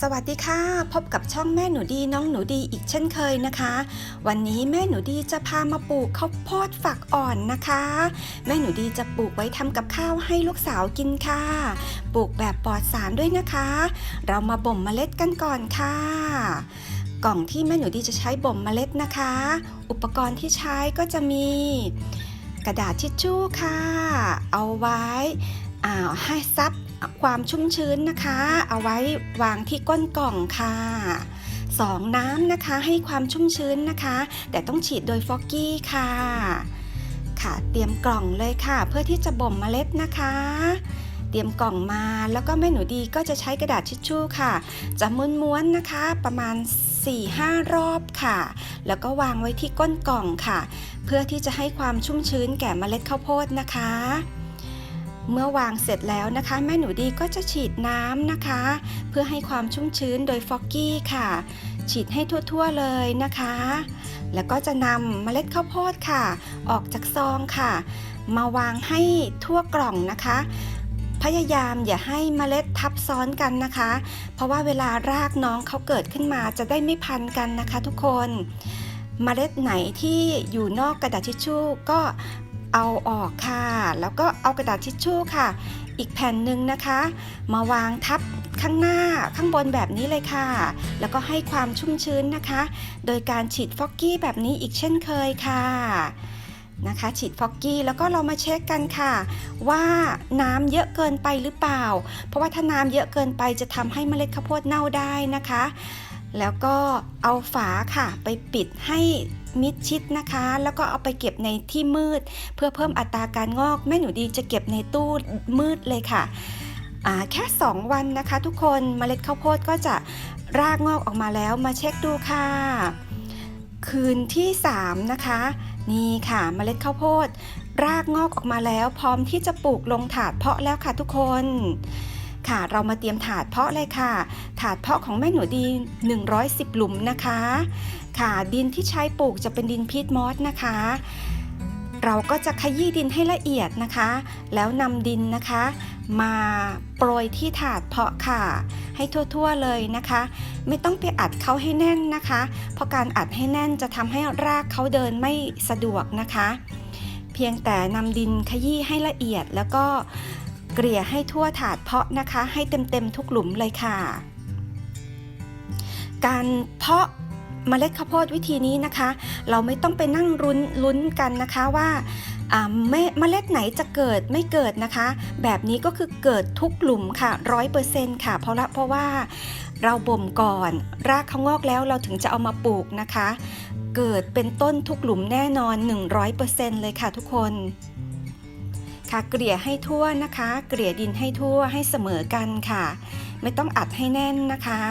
สวัสดีค่ะ พบกับช่องแม่หนูดีน้องหนูดีอีกเช่นเคยนะคะ วันนี้แม่หนูดีจะพามาปลูกข้าวโพดฝักอ่อนนะคะ แม่หนูดีจะปลูกไว้ทำกับข้าวให้ลูกสาวกินค่ะ ปลูกแบบปลอดสารด้วยนะคะ เรามาบ่มเมล็ดกันก่อนค่ะ กล่องที่แม่หนูดีจะใช้บ่มเมล็ดนะคะ อุปกรณ์ที่ใช้ก็จะมี กระดาษทิชชู่ค่ะ เอาไว้อ่าให้ซับ ความชุ่มชื้นนะคะ เอาไว้วางที่ก้นกล่องค่ะสองน้ำนะคะให้ความชุ่มชื้นนะคะ แต่ต้องฉีดโดยฟอกกี้ค่ะ ค่ะเตรียมกล่องเลยค่ะ เพื่อที่จะบ่มเมล็ดนะคะ เตรียมกล่องมาแล้วก็แม่หนูดีก็จะใช้กระดาษทิชชู่ค่ะ จะม้วนๆนะคะ ประมาณ 4-5 รอบค่ะ แล้วก็วางไว้ที่ก้นกล่องค่ะ เพื่อที่จะให้ความชุ่มชื้นแก่เมล็ดข้าวโพดนะคะ เมื่อวางเสร็จแล้วนะคะ แม่หนูดีก็จะฉีดน้ำนะคะ เพื่อให้ความชุ่มชื้นโดยฟอกกี้ค่ะ ฉีดให้ทั่วๆเลยนะคะ แล้วก็จะนำเมล็ดข้าวโพดค่ะ ออกจากซองค่ะ มาวางให้ทั่วกล่องนะคะ พยายามอย่าให้เมล็ดทับซ้อนกันนะคะ เพราะว่าเวลารากน้องเขาเกิดขึ้นมาจะได้ไม่พันกันนะคะ ทุกคนเมล็ดไหนที่อยู่นอกกระดาษทิชชู่ก็ เอาออกค่ะ แล้วก็เอากระดาษทิชชู่ค่ะ อีกแผ่นหนึ่งนะคะ มาวางทับข้างหน้าข้างบนแบบนี้เลยค่ะ แล้วก็ให้ความชุ่มชื้นนะคะ โดยการฉีดฟอกกี้แบบนี้อีกเช่นเคยค่ะนะคะฉีดฟอกกี้แล้วก็เรามาเช็คกันค่ะ ว่าน้ำเยอะเกินไปหรือเปล่า เพราะว่าถ้าน้ำเยอะเกินไปจะทำให้เมล็ดข้าวโพดเน่าได้นะคะ แล้วก็เอาฝาค่ะ ไปปิดให้มิดชิดนะคะ แล้วก็เอาไปเก็บในที่มืด เพื่อเพิ่มอัตราการงอกแม่หนูดีจะเก็บในตู้มืดเลยค่ะแค่ 2 วันนะคะ ทุกคนเมล็ดข้าวโพดก็จะรากงอกออกมาแล้วมาเช็คดูค่ะ คืนที่ 3 นะคะ นี่ค่ะเมล็ดข้าวโพด รากงอกออกมาแล้ว พร้อมที่จะปลูกลงถาดเพาะแล้วค่ะทุกคน ค่ะ เรามาเตรียมถาดเพาะเลยค่ะ ถาดเพาะของแม่หนูดี110 หลุมนะคะ ค่ะดินที่ใช้ปลูกจะเป็นดินพีทมอสนะคะ เราก็จะขยี้ดินให้ละเอียดนะคะ แล้วนำดินนะคะ มาโปรยที่ถาดเพาะค่ะ ให้ทั่วๆเลยนะคะ ไม่ต้องไปอัดเขาให้แน่นนะคะ เพราะการอัดให้แน่นจะทำให้รากเขาเดินไม่สะดวกนะคะ เพียงแต่นำดินขยี้ให้ละเอียดแล้วก็ เกลี่ยให้ทั่วถาดเพาะนะคะ ให้เต็มๆทุกหลุมเลยค่ะ การเพาะเมล็ดข้าวโพดวิธีนี้นะคะ เราไม่ต้องไปนั่งรุ้นลุ้นกันนะคะว่าเมเมล็ดไหนจะเกิดไม่เกิดนะคะ แบบนี้ก็คือเกิดทุกหลุมค่ะร้อยเปอร์เซ็นต์ค่ะ เพราะละเพราะว่าเราบ่มก่อน รากเขางอกแล้วเราถึงจะเอามาปลูกนะคะ เกิดเป็นต้นทุกหลุมแน่นอน 100%เลยค่ะทุกคน ค่ะ เกลี่ยให้ทั่วนะคะ เกลี่ยดินให้ทั่วให้เสมอกันค่ะ ไม่ต้องอัดให้แน่นนะคะ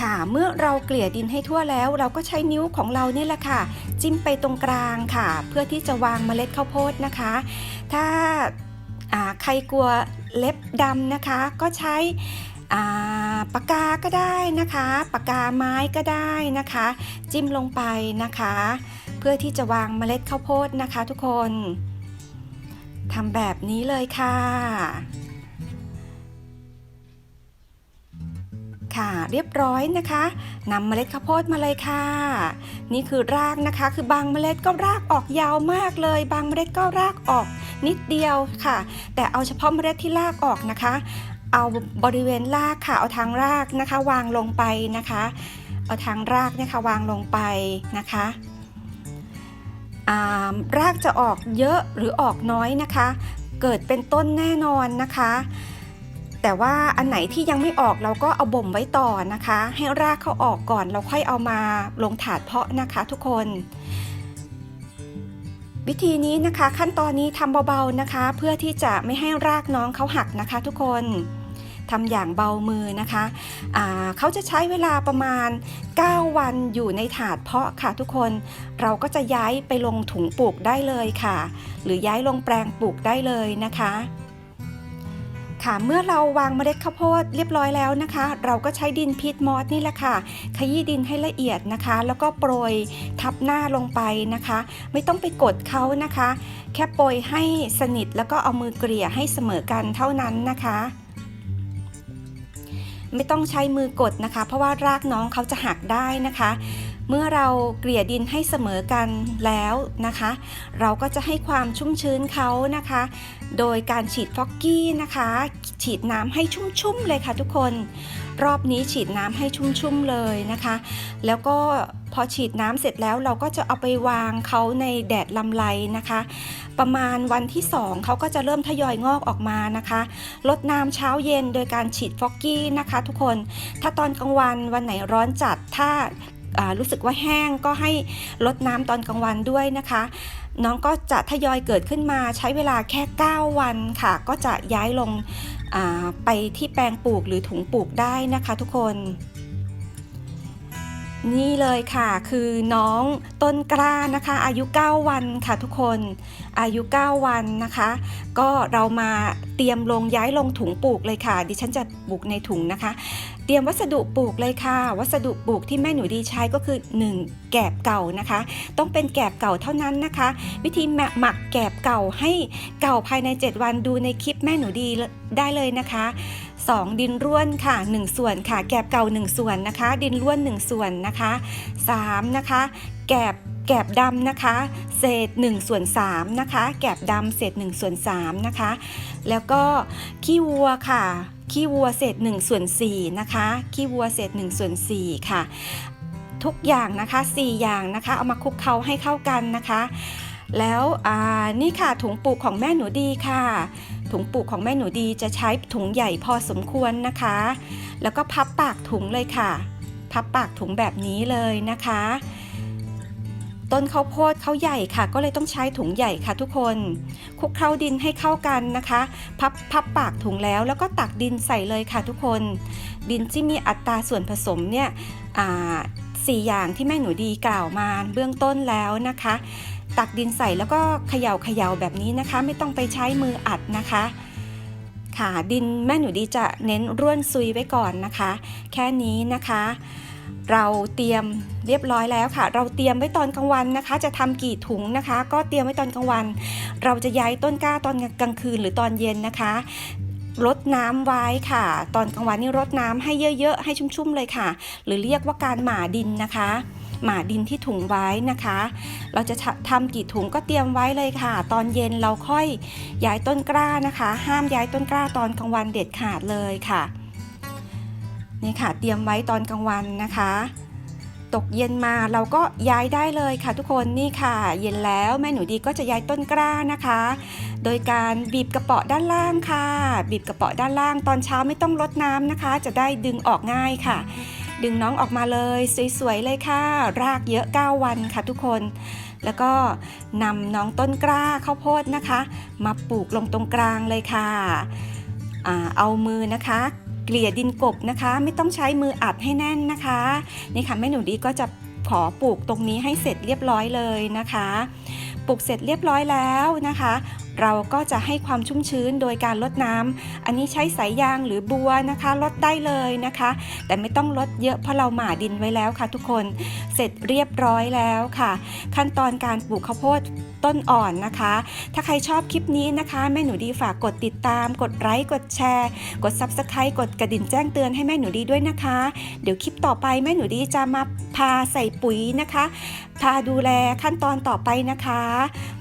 ค่ะเมื่อเราเกลี่ยดินให้ทั่วแล้ว เราก็ใช้นิ้วของเรานี่แหละค่ะ จิ้มไปตรงกลางค่ะ เพื่อที่จะวางเมล็ดข้าวโพดนะคะ ถ้าาใครกลัวเล็บดำนะคะ ก็ใช้าปากกาก็ได้นะคะ ปากกาไม้ก็ได้นะคะ จิ้มลงไปนะคะ เพื่อที่จะวางเมล็ดข้าวโพดนะคะทุกคนทำแบบนี้เลยค่ะ ค่ะเรียบร้อยนะคะนำเมล็ดข้าวโพดมาเลยค่ะ นี่คือรากนะคะ คือบางเมล็ดก็รากออกยาวมากเลย บางเมล็ดก็รากออกนิดเดียวค่ะ แต่เอาเฉพาะเมล็ดที่รากออกนะคะ เอาบริเวณรากค่ะ เอาทางรากนะคะ วางลงไปนะคะ เอาทางรากนี่ยค่ะวางลงไปนะคะ รากจะออกเยอะหรือออกน้อยนะคะ เกิดเป็นต้นแน่นอนนะคะ แต่ว่าอันไหนที่ยังไม่ออกเราก็เอาบ่มไว้ต่อนะคะ ให้รากเขาออกก่อนเราค่อยเอามาลงถาดเพาะนะคะทุกคน วิธีนี้นะคะขั้นตอนนี้ทำเบาๆนะคะ เพื่อที่จะไม่ให้รากน้องเขาหักนะคะ ทุกคน ทำอย่างเบามือนะคะเขาจะใช้เวลาประมาณ 9 วันอยู่ในถาดเพาะค่ะทุกคน เราก็จะย้ายไปลงถุงปลูกได้เลยค่ะ หรือย้ายลงแปลงปลูกได้เลยนะคะค่ะเมื่อเราวางเมล็ดข้าวโพดเรียบร้อยแล้วนะคะ เราก็ใช้ดินพีทมอสนี่แหละค่ะ ขยี้ดินให้ละเอียดนะคะ แล้วก็โปรยทับหน้าลงไปนะคะ ไม่ต้องไปกดเขานะคะ แค่โปรยให้สนิทแล้วก็เอามือเกลี่ยให้เสมอกันเท่านั้นนะคะ ไม่ต้องใช้มือกดนะคะ เพราะว่ารากน้องเขาจะหักได้นะคะ เมื่อเราเกลี่ยดินให้เสมอกันแล้วนะคะ เราก็จะให้ความชุ่มชื้นเขานะคะ โดยการฉีดฟอกกี้นะคะ ฉีดน้ำให้ชุ่มๆเลยค่ะทุกคน รอบนี้ฉีดน้ำให้ชุ่มๆเลยนะคะ แล้วก็ พอฉีดน้ำเสร็จแล้วเราก็จะเอาไปวางเขาในแดดลำไรนะคะ ประมาณวันที่ 2เขาก็จะเริ่มทยอยงอกออกมานะคะลดน้ำเช้าเย็นโดยการฉีดฟอกกี้นะคะ ทุกคนถ้าตอนกลางวันวันไหนร้อนจัดถ้ารู้สึกว่าแห้งก็ให้ลดน้ำตอนกลางวันด้วยนะคะ น้องก็จะทยอยเกิดขึ้นมาใช้เวลาแค่ 9 วันค่ะ ก็จะย้ายลงไปที่แปลงปลูกหรือถุงปลูกได้นะคะทุกคน นี่เลยค่ะ คือน้องต้นกล้านะคะ อายุ 9 วันค่ะทุกคน อายุ 9 วันนะคะ ก็เรามาเตรียมลงย้ายลงถุงปลูกเลยค่ะ ดิฉันจะปลูกในถุงนะคะ เตรียมวัสดุปลูกเลยค่ะ วัสดุปลูกที่แม่หนูดีใช้ก็คือ 1 แกบเก่านะคะ ต้องเป็นแกบเก่าเท่านั้นนะคะ วิธีหมักหมักแกบเก่าให้เก่าภายใน 7 วันดูในคลิปแม่หนูดีได้เลยนะคะ 2 ดินร่วนค่ะ 1 ส่วนค่ะ แกบเก่า 1 ส่วนนะคะ ดินร่วน 1 ส่วนนะคะ3นะคะ แกบแกบดำนะคะ เศษ1ส่วน3นะคะ แกบดำเศษ1ส่วน3นะคะ แล้วก็ขี้วัวค่ะขี้วัวเศษ1ส่วน4นะคะขี้วัวเศษ1ส่วน4ค่ะ ทุกอย่างนะคะ 4 อย่างนะคะ เอามาคลุกเคล้าให้เข้ากันนะคะ แล้วนี่ค่ะถุงปลูกของแม่หนูดีค่ะ ถุงปลูกของแม่หนูดีจะใช้ถุงใหญ่พอสมควรนะคะ แล้วก็พับปากถุงเลยค่ะ พับปากถุงแบบนี้เลยนะคะ ต้นข้าวโพดเขาใหญ่ค่ะ ก็เลยต้องใช้ถุงใหญ่ค่ะทุกคนคลุกเคล้าดินให้เข้ากันนะคะ พับพับปากถุงแล้วแล้วก็ตักดินใส่เลยค่ะทุกคน ดินที่มีอัตราส่วนผสมเนี่ยสี่อย่างที่แม่หนูดีกล่าวมาเบื้องต้นแล้วนะคะ ตักดินใส่แล้วก็เขย่าเขย่าแบบนี้นะคะ ไม่ต้องไปใช้มืออัดนะคะ ค่ะดินแม่หนูดีจะเน้นร่วนซุยไว้ก่อนนะคะ แค่นี้นะคะ เราเตรียมเรียบร้อยแล้วค่ะ เราเตรียมไว้ตอนกลางวันนะคะ จะทำกี่ถุงนะคะ ก็เตรียมไว้ตอนกลางวัน เราจะย้ายต้นกล้าตอนกลางคืนหรือตอนเย็นนะคะรดน้ำไว้ค่ะ ตอนกลางวันนี่รดน้ำให้เยอะๆ ให้ชุ่มๆเลยค่ะ หรือเรียกว่าการหมาดินนะคะ หมาดินที่ถุงไว้นะคะ เราจะทำกี่ถุงก็เตรียมไว้เลยค่ะ ตอนเย็นเราค่อยย้ายต้นกล้านะคะ ห้ามย้ายต้นกล้าตอนกลางวันเด็ดขาดเลยค่ะนี่ค่ะ เตรียมไว้ตอนกลางวันนะคะ ตกเย็นมาเราก็ย้ายได้เลยค่ะทุกคนนี่ค่ะ เย็นแล้วแม่หนูดีก็จะย้ายต้นกล้านะคะ โดยการบีบกระเปาะด้านล่างค่ะ บีบกระเปาะด้านล่างตอนเช้าไม่ต้องรดน้ำนะคะ จะได้ดึงออกง่ายค่ะ ดึงน้องออกมาเลยสวยๆเลยค่ะ รากเยอะ 9 วันค่ะทุกคน แล้วก็นำน้องต้นกล้าข้าวโพดนะคะ มาปลูกลงตรงกลางเลยค่ะอเอามือนะคะ เกลี่ยดินกบนะคะ ไม่ต้องใช้มืออัดให้แน่นนะคะนี่ค่ะแม่หนูดีก็จะขอปลูกตรงนี้ให้เสร็จเรียบร้อยเลยนะคะ ปลูกเสร็จเรียบร้อยแล้วนะคะ เราก็จะให้ความชุ่มชื้นโดยการลดน้ำ อันนี้ใช้สายยางหรือบัวนะคะลดได้เลยนะคะ แต่ไม่ต้องลดเยอะเพราะเราหมาดินไว้แล้วค่ะทุกคน เสร็จเรียบร้อยแล้วค่ะ ขั้นตอนการปลูกข้าวโพด ต้นอ่อนนะคะ ถ้าใครชอบคลิปนี้นะคะ แม่หนูดีฝากกดติดตาม กดไลค์กดแชร์ กด Subscribe กดกระดิ่งแจ้งเตือนให้แม่หนูดีด้วยนะคะ เดี๋ยวคลิปต่อไปแม่หนูดีจะมาพาใส่ปุ๋ยนะคะ พาดูแลขั้นตอนต่อไปนะคะ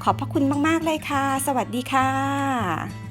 ขอบพระคุณมากๆเลยค่ะ สวัสดีค่ะ